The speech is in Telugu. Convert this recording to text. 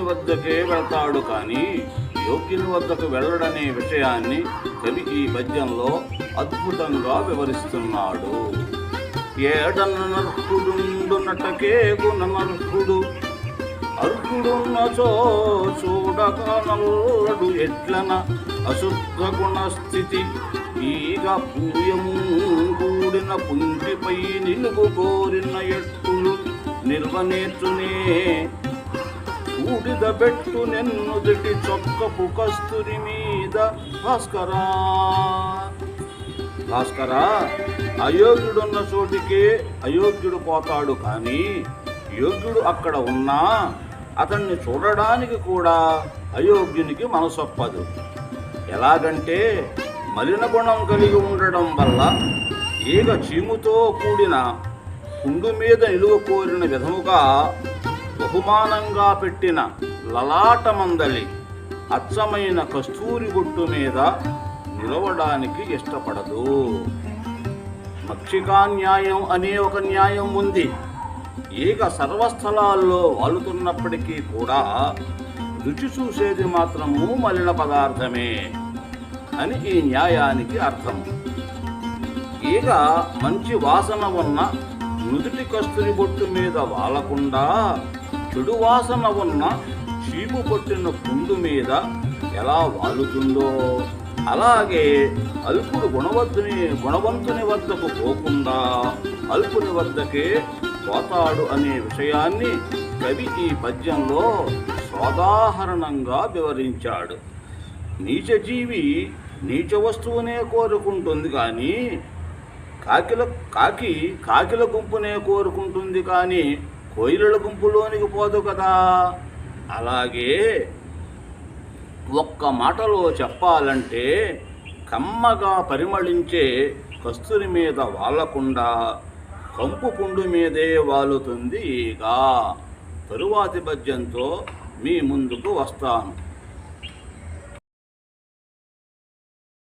వద్దకే వెళ్తాడు కానీ యోగ్యుని వద్దకు వెళ్ళడనే విషయాన్ని కవి ఈ పద్యంలో అద్భుతంగా వివరిస్తున్నాడు. ఏడనర్హుడుండునటకే గుణమర్హుడు. అర్హుడున్నచో చూడక నల్లడు ఎట్లన అశుద్ధ గుణస్థితి. ఈగ పూయము కూడిన పుంటిపై నిలుగు కోరిన ఎట్లు నిర్వనేర్చునే ఊడిద పెట్టు నెన్నుదిటి చొక్కపు కస్తురి మీద భాస్కరా. భాస్కరా అయోగ్యుడున్న చోటికే అయోగ్యుడు పోతాడు కానీ యోగ్యుడు అక్కడ ఉన్నా అతన్ని చూడడానికి కూడా అయోగ్యునికి మనసొప్పదు. ఎలాగంటే మలిన గుణం కలిగి ఉండడం వల్ల ఈగ చీముతో కూడిన పుండు మీద నిలువ కోరిన విధముగా బహుమానంగా పెట్టిన లలాటమందలి అచ్చమైన కస్తూరి గుట్టు మీద నిలవడానికి ఇష్టపడదు. మక్షికా న్యాయం అనే ఒక న్యాయం ఉంది. ఈగ సర్వస్థలాల్లో వాలుతున్నప్పటికీ కూడా రుచి చూసేది మాత్రము మలిన పదార్థమే అని ఈ న్యాయానికి అర్థం. ఈగ మంచి వాసన ఉన్న నుదుటి కస్తూరి బొట్టు మీద వాలకుండా చెడు వాసన ఉన్న చీపు పట్టిన పుండు మీద ఎలా వాలుతుందో అలాగే అల్పుడు గుణవద్దుని గుణవంతుని వద్దకు పోకుండా అల్పుని వద్దకే పోతాడు అనే విషయాన్ని కవి ఈ పద్యంలో సోదాహరణంగా వివరించాడు. నీచ జీవి నీచ వస్తువునే కోరుకుంటుంది కానీ కాకిల కాకి కాకిల గుంపునే కోరుకుంటుంది కానీ కోయిలల గుంపులోనికి పోదు కదా. అలాగే ఒక్క మాటలో చెప్పాలంటే కమ్మగా పరిమళించే కస్తూరి మీద వాలకుండా కంపు పుండు మీదే వాలుతుంది ఈగా. తరువాతి పద్యంతో మీ ముందుకు వస్తాను.